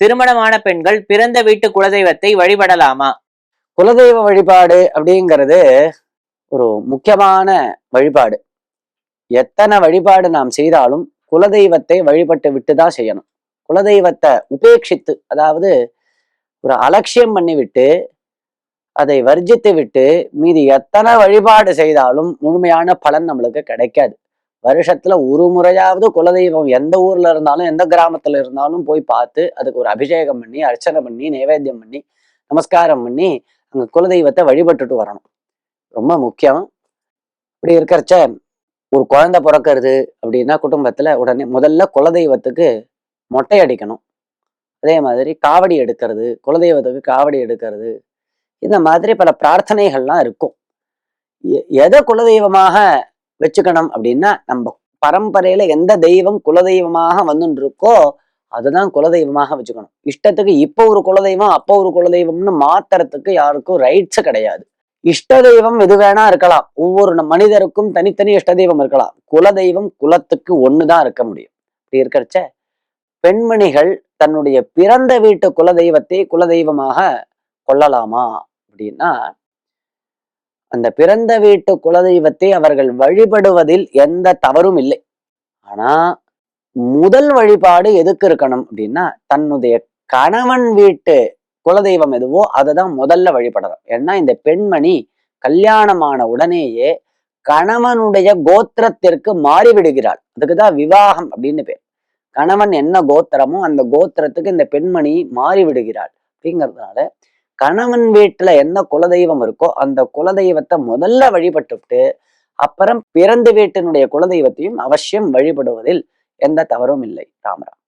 திருமணமான பெண்கள் பிறந்த வீட்டு குலதெய்வத்தை வழிபடலாமா? குலதெய்வ வழிபாடு அப்படிங்கிறது ஒரு முக்கியமான வழிபாடு. எத்தனை வழிபாடு நாம் செய்தாலும் குலதெய்வத்தை வழிபட்டு விட்டு தான் செய்யணும். குலதெய்வத்தை உபேட்சித்து அதாவது ஒரு அலட்சியம் பண்ணிவிட்டு அதை வர்ஜித்து விட்டு மீதி எத்தனை வழிபாடு செய்தாலும் முழுமையான பலன் நம்மளுக்கு கிடைக்காது. வருஷத்துல ஒரு முறையாவது குலதெய்வம் எந்த ஊர்ல இருந்தாலும் எந்த கிராமத்துல இருந்தாலும் போய் பார்த்து அதுக்கு ஒரு அபிஷேகம் பண்ணி அர்ச்சனை பண்ணி நைவேத்தியம் பண்ணி நமஸ்காரம் பண்ணி அங்க குலதெய்வத்தை வழிபட்டுட்டு வரணும். ரொம்ப முக்கியம். இப்படி இருக்கிறச்ச ஒரு குழந்தை பிறக்கிறது அப்படின்னா குடும்பத்துல உடனே முதல்ல குலதெய்வத்துக்கு மொட்டை அடிக்கணும். அதே மாதிரி காவடி எடுக்கிறது குலதெய்வத்துக்கு காவடி எடுக்கிறது. இந்த மாதிரி பல பிரார்த்தனைகள்லாம் இருக்கும். எ- எதை குலதெய்வமாக வச்சுக்கணும் அப்படின்னா நம்ம பரம்பரையில எந்த தெய்வம் குலதெய்வமாக வந்துட்டு இருக்கோ அதுதான் குலதெய்வமாக வச்சுக்கணும். இஷ்டத்துக்கு இப்போ ஒரு குலதெய்வம் அப்போ ஒரு குலதெய்வம்னு மாத்துறதுக்கு யாருக்கும் ரைட்ஸ் கிடையாது. இஷ்ட தெய்வம் எது வேணா இருக்கலாம். ஒவ்வொரு மனிதருக்கும் தனித்தனி இஷ்ட தெய்வம் இருக்கலாம். குலதெய்வம் குலத்துக்கு ஒண்ணுதான் இருக்க முடியும். இப்படி இருக்கிறச்ச பெண்மணிகள் தன்னுடைய பிறந்த வீட்டு குலதெய்வத்தை குலதெய்வமாக கொள்ளலாமா அப்படின்னா அந்த பிறந்த வீட்டு குலதெய்வத்தை அவர்கள் வழிபடுவதில் எந்த தவறும் இல்லை. ஆனா முதல் வழிபாடு எதுக்கு இருக்கணும் அப்படின்னா தன்னுடைய கணவன் வீட்டு குலதெய்வம் எதுவோ அதை தான் முதல்ல வழிபடணும். ஏன்னா இந்த பெண்மணி கல்யாணமான உடனேயே கணவனுடைய கோத்திரத்திற்கு மாறிவிடுகிறாள். அதுக்குதான் விவாகம் அப்படின்னு பேர். கணவன் என்ன கோத்திரமோ அந்த கோத்திரத்துக்கு இந்த பெண்மணி மாறிவிடுகிறாள். அப்படிங்கிறதுனால கணவன் வீட்டுல என்ன குலதெய்வம் இருக்கோ அந்த குலதெய்வத்தை முதல்ல வழிபட்டுவிட்டு அப்புறம் பிறந்த வீட்டினுடைய குலதெய்வத்தையும் அவசியம் வழிபடுவதில் எந்த தவறும் இல்லை. ராமராம்.